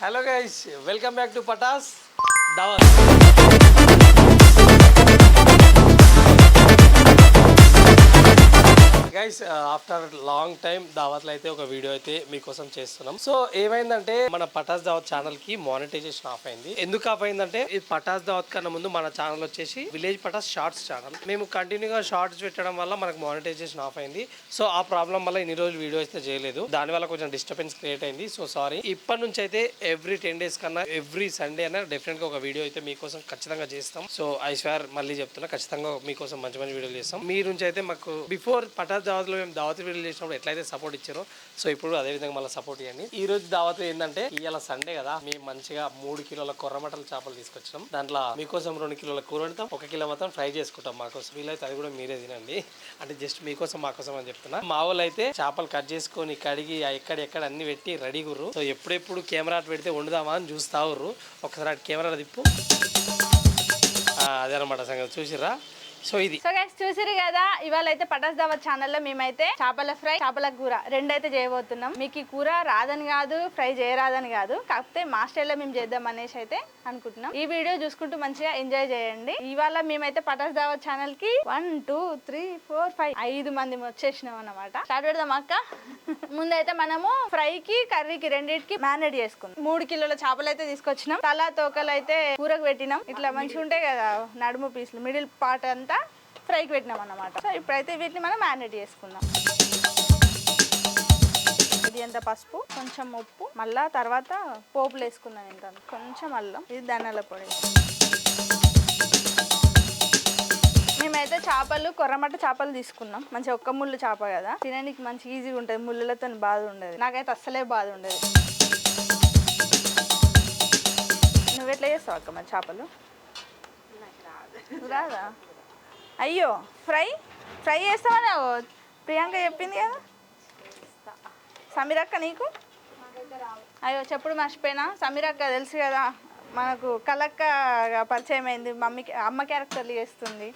Hello guys welcome back to Patas Dawat guys after long time దావత్లో అయితే ఒక video అయితే మీకోసం చేస్తున్నాం. సో ఏమైందంటే మన పటాస్ దావత్ ఛానల్కి మానిటైజేషన్ ఆఫ్ అయింది. ఎందుకు ఆఫ్ అయిందంటే ఈ పటాస్ దావత్ కన్నా ముందు మన ఛానల్ వచ్చేసి విలేజ్ పటాస్ షార్ట్స్ ఛానల్ మేము కంటిన్యూగా షార్ట్స్ పెట్టడం వల్ల మనకు మానిటైజేషన్ ఆఫ్ అయింది. సో ఆ ప్రాబ్లం వల్ల ఇన్ని రోజులు వీడియో అయితే చేయలేదు. దాని వల్ల కొంచెం డిస్టర్బెన్స్ క్రియేట్ అయింది. సో సారీ ఇప్పటి నుంచి అయితే ఎవ్రీ టెన్ డేస్ కన్నా ఎవ్రీ సండే అయినా డెఫినెట్గా ఒక వీడియో అయితే మీకోసం ఖచ్చితంగా చేస్తాం. సో ఐ స్వేర్ మళ్ళీ చెప్తున్నా ఖచ్చితంగా మీకోసం మంచి మంచి వీడియోలు చేస్తాం. మీ నుంచి అయితే మాకు బిఫోర్ పటాస్ దావత్లో మేము దావత్ వీడియోలు చేసినప్పుడు ఎట్లయితే సపోర్ట్ ఇచ్చారో సో ఇప్పుడు అదే విధంగా మళ్ళీ సపోర్ట్ ఇవ్వండి ఈ రోజు దావత్ ఏంటంటే ఇవాళ సండే కదా మేము మంచిగా మూడు కిలోల కొర్రమటల చేపలు తీసుకొచ్చాం దాంట్లో మీకోసం రెండు కిలోల కూర వండుతాం ఒక కిలో మాత్రం ఫ్రై చేసుకుంటాం మాకోసం వీలైతే అది కూడా మీరే తినండి. అంటే జస్ట్ మీకోసం మాకోసం అని చెప్తున్నా. మా వాళ్ళు అయితే చేపలు కట్ చేసుకొని కడిగి ఎక్కడ ఎక్కడ అన్ని పెట్టి రెడీ గుర్రు. సో ఎప్పుడెప్పుడు కెమెరా పెడితే వండుదామా అని చూస్తా ఉర్రు. ఒకసారి అటు కెమెరా తిప్పు. అదే అనమాట సంగతి. చూసిరా సో ఇది సో గైస్ చూసిరు కదా ఇవాళ అయితే పటాస్ దావత్ ఛానల్లో మేమైతే చేపల ఫ్రై చేపల కూర రెండైతే చేయబోతున్నాం. మీకు ఈ కూర రాదని కాదు ఫ్రై చేయరాదని కాదు. కాకపోతే మా స్టైల్లో మేము చేద్దాం అనేసి అయితే అనుకుంటున్నాం. ఈ వీడియో చూసుకుంటూ మంచిగా ఎంజాయ్ చేయండి. ఇవాళ మేమైతే పటాస్ దావత్ ఛానల్కి one two three four five ఐదు మంది వచ్చేసినాం అన్నమాట. స్టార్ట్ పెడదాం అక్క? ముందైతే మనము ఫ్రై కి కర్రీకి రెండింటికి మ్యారినేట్ చేసుకున్నాం మూడు కిలోల చేపలు అయితే తీసుకొచ్చినాం. తల తోకలు అయితే కూరకు పెట్టినాం. ఇట్లా మంచిగా ఉంటాయి కదా నడుము పీసులు మిడిల్ పార్ట్ అంతా ఫ్రైకి పెట్టినాం అన్నమాట. సో ఇప్పుడైతే వీటిని మనం మ్యారినేట్ చేసుకుందాం. ఇది ఎంత పసుపు కొంచెం ఉప్పు మళ్ళా తర్వాత పోపులు వేసుకుందాం ఇంత కొంచెం అల్లం ఇది ధనియాల పొడి. మేమైతే చేపలు కొర్రమట్ట చేపలు తీసుకున్నాం. మంచి ఒక్క ముళ్ళు చేప కదా. తినడానికి మంచి ఈజీగా ఉంటుంది. ముళ్ళులతో బాధ ఉండదు. నాకైతే అస్సలే బాధ ఉండదు. నువ్వు ఎట్లా చేస్తావు అక్క మరి చేపలు? రాదా? అయ్యో ఫ్రై? ఫ్రై చేస్తామని ప్రియాంక చెప్పింది కదా. సమీరక్క నీకు? అయ్యో చెప్పుడు మర్చిపోయినా. సమీరక్క తెలుసు కదా మనకు కలక్క పరిచయం అయింది. మమ్మీ అమ్మ క్యారెక్టర్లు చేస్తుంది.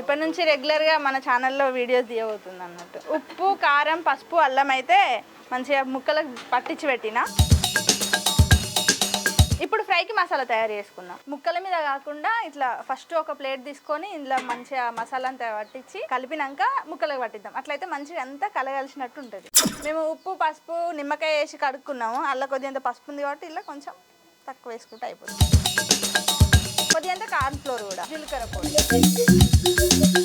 ఇప్పటి నుంచి రెగ్యులర్గా మన ఛానల్లో వీడియోస్ తీయబోతుంది అన్నట్టు. ఉప్పు కారం పసుపు అల్లం అయితే మంచిగా ముక్కలకు పట్టించి పెట్టిన. ఇప్పుడు ఫ్రైకి మసాలా తయారు చేసుకుందాం ముక్కల మీద కాకుండా ఇట్లా ఫస్ట్ ఒక ప్లేట్ తీసుకొని ఇందులో మంచిగా మసాలా అంతా పట్టించి కలిపినాక ముక్కలకు పట్టిద్దాం. అట్లయితే మంచిగా అంతా కలగలిసినట్టు ఉంటుంది. మేము ఉప్పు పసుపు నిమ్మకాయ వేసి కడుక్కున్నాము. అల్ల కొద్దిగా పసుపు ఉంది కాబట్టి ఇలా కొంచెం తక్కువ వేసుకుంటే అయిపోతుంది. కొద్దిగా కార్న్ ఫ్లోర్ కూడా. జీలకర్ర పొడి.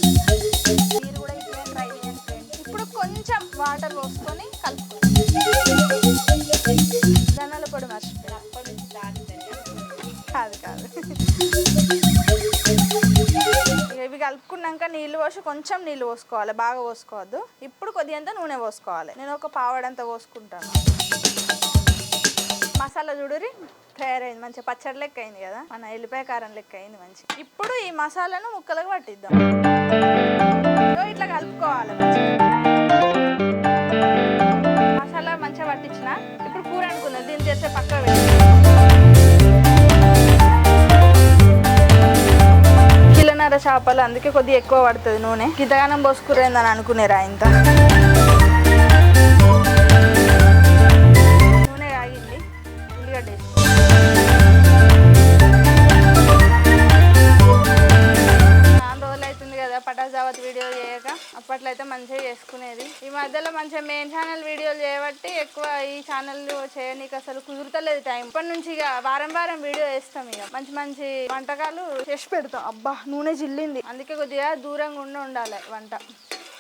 నీళ్ళు పోసి కొంచెం నీళ్ళు పోసుకోవాలి బాగా పోసుకోవద్దు. ఇప్పుడు కొద్దిగంత నూనె పోసుకోవాలి. నేను ఒక పావడంత పోసుకుంటాను. మసాలా చూడురి తయారైంది. మంచిగా పచ్చడి లెక్క అయింది కదా. మన ఎల్లిపాయ కారం లెక్క అయింది మంచి. ఇప్పుడు ఈ మసాలాను ముక్కలకు పట్టిద్దాం. ఇట్లా కలుపుకోవాలి మసాలా మంచిగా పట్టించిన. ఇప్పుడు కూర అనుకుందాం. దీన్ని చేస్తే పక్క పెట్టి చేపలు అందుకే కొద్దిగా ఎక్కువ పడుతుంది నూనె. కితగానం పోసుకురేందని అనుకునేరా ఇంత? వీడియో చేయక అప్పట్లో అయితే మంచిగా చేసుకునేది. ఈ మధ్యలో మంచిగా మెయిన్ ఛానల్ వీడియోలు చేయబట్టి ఎక్కువ ఈ ఛానల్ చేయనీకి అసలు కుదురుతలేదు టైం ఇప్పటి నుంచి ఇక వారం వారం వీడియో వేస్తాం ఇక. మంచి మంచి వంటకాలు చేసి పెడతాం. అబ్బా నూనె జిల్లింది అందుకే కొద్దిగా దూరంగా ఉండి ఉండాలి వంట.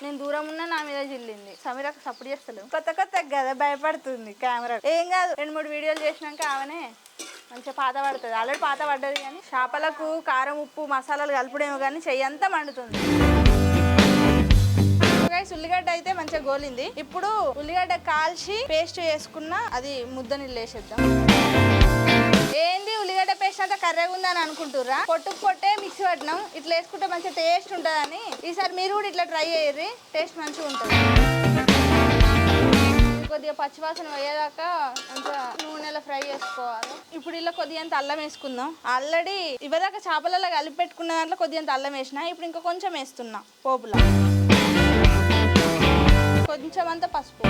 నేను దూరం ఉన్నా నా మీద జిల్లింది సమీరకు సపోర్ట్ చేస్తలేవు కొత్త కొత్త కదా భయపడుతుంది కెమెరా ఏం కాదు రెండు మూడు వీడియోలు చేసినాక ఆమెనే మంచిగా పాత పడుతుంది. ఆల్రెడీ పాత పడ్డది కానీ చేపలకు కారం ఉప్పు మసాలాలు కలుపుడేమో కానీ చెయ్యి అంతా మండుతుంది. గైస్ ఉల్లిగడ్డ అయితే మంచిగా గోలింది. ఇప్పుడు ఉల్లిగడ్డ కాల్చి పేస్ట్ చేసుకున్న అది ముద్ద నిల్లేసేద్దాం ఏంది ఉల్లిగడ్డ పేస్ట్ అంతా కర్రెగా ఉందని అనుకుంటుర్రా? పొట్టు పొట్టే మిక్సీ పట్టినాం. ఇట్లా వేసుకుంటే మంచిగా టేస్ట్ ఉంటుందని. ఈసారి మీరు కూడా ఇట్లా ట్రై చేయరు టేస్ట్ మంచిగా ఉంటుంది. కొద్దిగా పచ్చివాసన పోయేదాకా మంచిగా నూనెలో ఫ్రై చేసుకోవాలి. ఇప్పుడు ఇలా కొద్దిగా అంత అల్లం వేసుకుందాం. ఆల్రెడీ ఇవ్వదాకా చేపలలో కలిపి పెట్టుకున్న దాంట్లో కొద్దిగా అల్లం వేసిన. ఇప్పుడు ఇంకా కొంచెం వేస్తున్నా పోపులో. కొంచెం అంత పసుపు.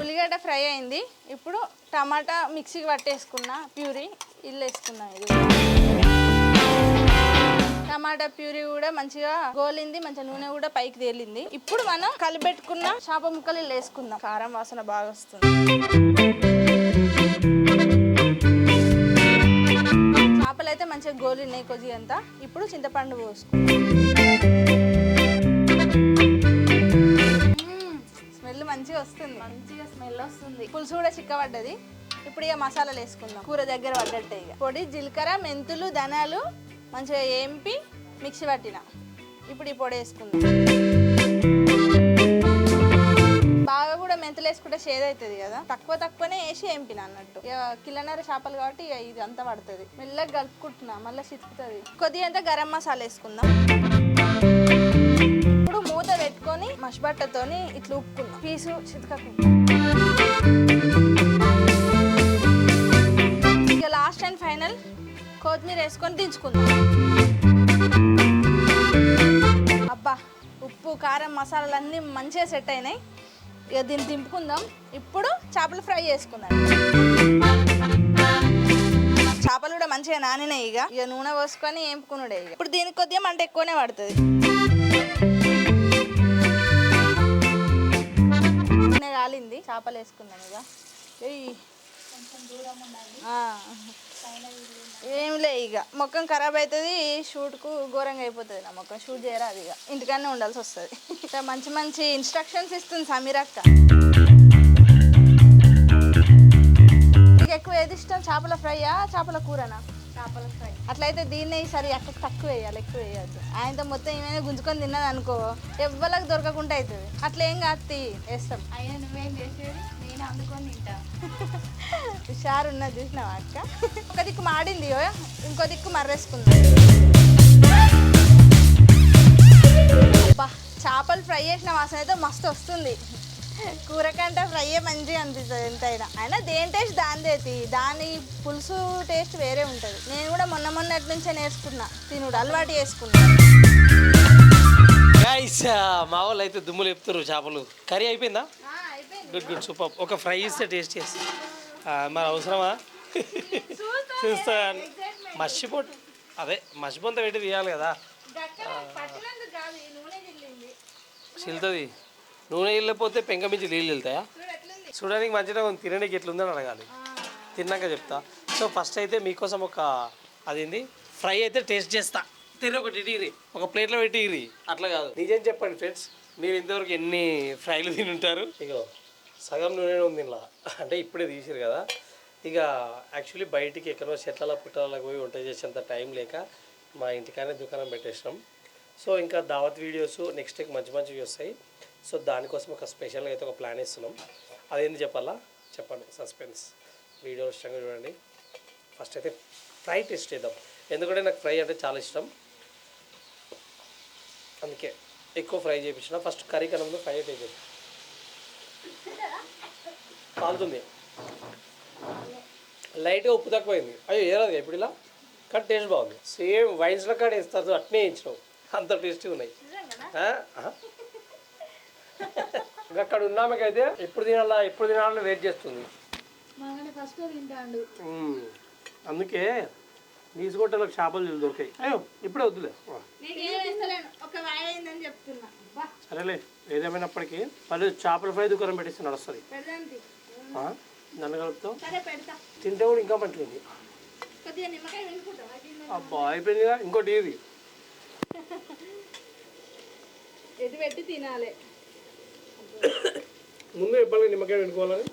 ఉల్లిగడ్డ ఫ్రై అయింది. ఇప్పుడు టమాటా మిక్సీకి పట్టేసుకున్న ప్యూరీ ఇల్లు వేసుకున్నా ఇది. టమాటా ప్యూరీ కూడా మంచిగా గోలింది మంచిగా నూనె కూడా పైకి తేలింది. ఇప్పుడు మనం కలిపెట్టుకున్న చేప ముక్కలు ఇల్లు వేసుకుందాం కారం వాసన బాగా వస్తుంది. చేపలు అయితే మంచిగా గోలినాయి కొద్దిగా అంతా ఇప్పుడు చింతపండు పోసుకుందాం. స్మెల్ మంచిగా వస్తుంది. మంచిగా స్మెల్ వస్తుంది. పులుసు కూడా చిక్కబడ్డది. ఇప్పుడు ఇక మసాలాలు వేసుకుందాం. కూర దగ్గర పడ్డట్టే ఇక. పొడి జీలకర్ర మెంతులు ధనాలు మంచిగా ఏంపి మిక్సీ పట్టిన. ఇప్పుడు ఈ పొడి వేసుకుందాం. బాగా కూడా మెంతులు వేసుకుంటే షేద్ అవుతుంది కదా. తక్కువ తక్కువనే వేసి ఏంపిన అన్నట్టు. ఇక కిలోన్నర చేపలు కాబట్టి ఇక ఇది అంతా పడుతుంది. మెల్లగా కలుపుకుంటున్నా మళ్ళీ చిక్కుతుంది కొద్దిగా అంతా గరం మసాలా వేసుకుందాం. ఇప్పుడు మూత పెట్టుకొని మషబట్టతోని ఇట్లా ఉప్పుకుందాం పీసు చితకకుండా ఇక లాస్ట్ అండ్ ఫైనల్ కొత్తిమీర వేసుకొని దించుకుందాం. అబ్బా ఉప్పు కారం మసాలాలు అన్నీ మంచిగా సెట్ అయినాయి. ఇక దీన్ని దింపుకుందాం. ఇప్పుడు చేపలు ఫ్రై చేసుకుందాం. చేపలు కూడా మంచిగా నానినాయి ఇక. ఇక నూనె పోసుకొని ఏంపుకున్నాడే ఇక. ఇప్పుడు దీనికి కొద్దిగా మంట ఎక్కువనే పడుతుంది. నూనె కాలింది. చేపలు వేసుకుందాం ఇక. ఏయ్. ఆ. ఏంలే ఇక. మొక్కం ఖరాబ్ అవుతుంది షూట్కు ఘోరంగా అయిపోతుంది నా మొక్కం షూట్ చేయరాదు ఇక. ఇంటికన్నా ఉండాల్సి వస్తుంది. ఇట్లా మంచి మంచి ఇన్స్ట్రక్షన్స్ ఇస్తుంది సమీర అక్క. ఎక్కువ ఏది ఇష్టం? చేపల ఫ్రైయా చేపల కూరనా? అట్లయితే దీన్నే ఈసారి అక్కకు తక్కువ వేయాలి ఎక్కువ వేయద్దు. ఆయనతో మొత్తం ఏమైనా గుంజుకొని తిన్నది అనుకో ఎవ్వరికి దొరకకుండా అవుతుంది అట్లా ఏం కాదు వేస్తాం. అయినా నువ్వేం చేసేది? నేను అందుకొని తింటా. హుషారు ఉన్నది చూసినావా అక్క? ఒక దిక్కు మాడింది ఇంకో దిక్కు మర్రేసుకుంది. చేపలు ఫ్రై చేసిన వాసన అయితే మస్తు వస్తుంది. కూర కంటే ఫ్రై మంచిగా అనిపిస్తుంది ఎంతైనా. అయినా దేని టేస్ట్ దానిదేతి దాని పులుసు టేస్ట్ వేరే ఉంటుంది. నేను కూడా మొన్న మొన్నటి నుంచే నేర్చుకున్నా. తినుడు అలవాటు చేసుకున్నా. గైస్ మా వాళ్ళు అయితే దుమ్ములు చెప్తారు చేపలు. కర్రీ అయిపోయిందా? గుడ్ గుడ్ సూపర్ ఒక ఫ్రై ఇస్తే టేస్ట్ చేసి మరి అవసరమా? చూస్తా. మర్చిపోట్ అదే మర్చిపోతే పెట్టి తీయాలి కదా. చిల్లుతుంది. నూనె వెళ్ళిపోతే పెంక మించి నీళ్ళు వెళ్తాయా? చూడడానికి మంచిగా ఉంది. తినడానికి ఎట్లుందని అడగాలి. తిన్నాక చెప్తా. సో ఫస్ట్ అయితే మీకోసం ఒక అదేంది? ఫ్రై అయితే టేస్ట్ చేస్తా. తిని ఒకటి ఇటీరి ఒక ప్లేట్లో పెట్టి ఇరి. అట్లా కాదు. నిజం చెప్పండి ఫ్రెండ్స్. మీరు ఇంతవరకు ఎన్ని ఫ్రైలు తిని ఉంటారు ఇగో సగం నూనె ఉంది ఇలా అంటే ఇప్పుడే తీసిరు కదా. ఇక యాక్చువల్లీ బయటికి ఎక్కడో చెట్ల పుట్టాలకు పోయి వంట చేసేంత టైం లేక మా ఇంటికానే దుకాణం పెట్టేసినాం. సో ఇంకా దావత్ వీడియోస్ నెక్స్ట్ మంచి మంచివి వస్తాయి. సో దానికోసం ఒక స్పెషల్గా అయితే ఒక ప్లాన్ ఇస్తున్నాం అదేంటి చెప్పాలా? చెప్పండి సస్పెన్స్. వీడియో ఇష్టంగా చూడండి. ఫస్ట్ అయితే ఫ్రై టేస్ట్ చేద్దాం. ఎందుకంటే నాకు ఫ్రై అంటే చాలా ఇష్టం. అందుకే ఎక్కువ ఫ్రై చేయించిన. ఫస్ట్ కర్రీ కన్నా ముందు ఫ్రై టేస్ట్ చేద్దాం. కాలుతుంది. లైట్గా ఉప్పు తక్కువైంది. అయ్యో ఏరాదు ఇప్పుడు ఇలా? కానీ టేస్ట్ బాగుంది. సేమ్ వైన్స్లో కాడ వేస్తారు అట్నే వేయించినావు అంత టేస్టీ ఉన్నాయి. అక్కడ ఉన్నామకైతే ఎప్పుడు తినాలా ఎప్పుడు తినాలని వెయిట్ చేస్తుంది. ఫస్ట్ తింటాడు. అందుకే నీసుకోవటానికి చేపలు దొరికాయి. అయ్యో ఇప్పుడే వద్దులే. సరేలే ఏదేమైనప్పటికీ మళ్ళీ చేపల ఫ్రై దుకాణం పెట్టిస్తే నడుస్తుంది? నన్ను కలుపుతావు? తింటే కూడా ఇంకా మంచిది వినుకుంటావా అబ్బా అయిపోయిందిగా. ఇంకోటి ఇది. ఎటు పెట్టి తినాలి. ముందు చెప్పాలి నిమ్మకాయ పెట్టుకోవాలని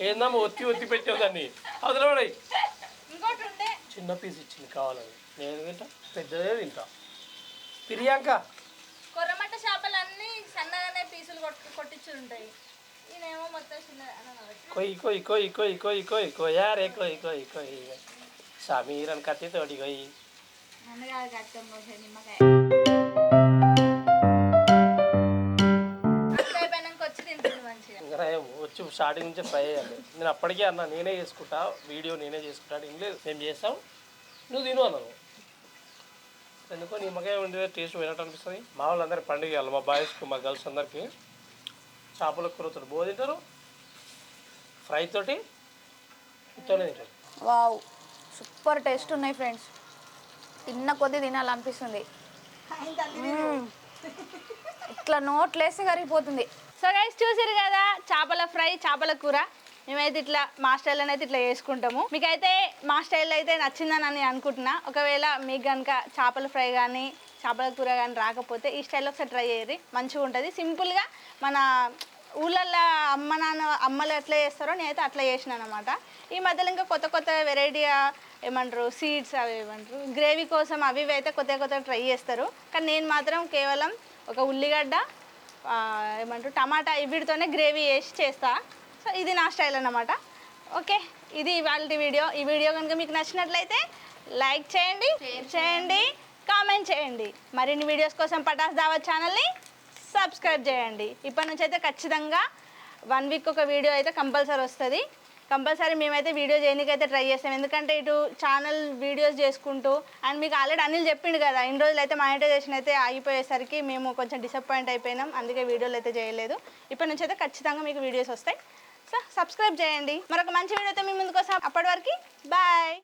ఏందమ్మా ఒత్తి ఒత్తి పెట్టావు దాన్ని? ఉంటే చిన్న పీస్ ఇచ్చింది కావాలని. నేను తింటా పెద్దదే తింటా. ప్రియాంక. కొర్రమట్ట చేపలు అన్నీ సన్నగానే పీసులు కొట్టు కొట్టించి ఉంటాయి ఈయనేమో మొత్తం చిన్న కొయ్ కొయ్ కొయ్ కొయ్ కొయ్ కొయ్ కొయ్యారే కొయ్ కొయ్ కొయ్. సమీరన్ కత్తితోటి కొయ్. అన్నగా కట్టం కోసం నిమ్మకాయ. వచ్చి స్టార్టింగ్ నుంచే ఫ్రై అయ్యాలి నేను అప్పటికే అన్నా నేనే చేసుకుంటా వీడియో నేనే చేసుకుంటా ఏం లేదు మేము చేస్తాం నువ్వు తిను అన్నాను. ఎందుకో నిమ్మకాయ ఉండే టేస్ట్ పోయినట్టు అనిపిస్తుంది. మా వాళ్ళందరి పండుగ ఇవ్వాలి మా బాయ్స్కి మా గర్ల్స్ అందరికీ. చేపల కూరతో బో తింటారు ఫ్రై తోటి తింటారు. వావ్ సూపర్ టేస్ట్ ఉన్నాయి ఫ్రెండ్స్ తిన్న కొద్దీ తినాలనిపిస్తుంది. ఇట్లా నోట్లేసి కరిగిపోతుంది. సో గైస్ చూసారు కదా చేపల ఫ్రై చేపల కూర. మేమైతే ఇట్లా మా స్టైల్లో అయితే ఇట్లా చేసుకుంటాము. మీకైతే మా స్టైల్లో అయితే నచ్చిందని నేను అనుకుంటున్నా. ఒకవేళ మీకు కనుక చేపల ఫ్రై కానీ చేపల కూర కానీ రాకపోతే ఈ స్టైల్లో ఒకసారి ట్రై చేయరు మంచిగా ఉంటుంది. సింపుల్గా మన ఊళ్ళల్లో అమ్మ నాన్న అమ్మలు ఎట్లా చేస్తారో నేనైతే అట్లా చేసినాను అనమాట ఈ మధ్యలో ఇంకా కొత్త కొత్త వెరైటీగా ఏమంటారు సీడ్స్ అవి ఏమంటారు గ్రేవీ కోసం అవి ఇవి అయితే కొత్త కొత్త ట్రై చేస్తారు. కానీ నేను మాత్రం కేవలం ఒక ఉల్లిగడ్డ ఏమంటారు టమాటా వీటితోనే గ్రేవీ వేసి చేస్తా. సో ఇది నా స్టైల్ అన్నమాట. ఓకే ఇది ఇవాళ వీడియో. ఈ వీడియో కనుక మీకు నచ్చినట్లయితే లైక్ చేయండి చేయండి కామెంట్ చేయండి. మరిన్ని వీడియోస్ కోసం పటాస్ దావత్ ఛానల్ని సబ్స్క్రైబ్ చేయండి. ఇప్పటి నుంచి అయితే ఖచ్చితంగా వన్ వీక్ ఒక వీడియో అయితే కంపల్సరీ వస్తుంది. కంపల్సరీ మేమైతే వీడియో చేయడానికి అయితే ట్రై చేస్తాం. ఎందుకంటే ఇటు ఛానల్ వీడియోస్ చేసుకుంటూ అండ్ మీకు ఆల్రెడీ అనిల్ చెప్పిండు కదా ఇన్ని రోజులు అయితే మానిటైజేషన్ అయితే ఆగిపోయేసరికి మేము కొంచెం డిసప్పాయింట్ అయిపోయినాం. అందుకే వీడియోలు అయితే చేయలేదు. ఇప్పటి నుంచి అయితే ఖచ్చితంగా మీకు వీడియోస్ వస్తాయి. సో సబ్స్క్రైబ్ చేయండి. మరొక మంచి వీడియోతో మీ ముందుకు వస్తాం. అప్పటి వరకు బాయ్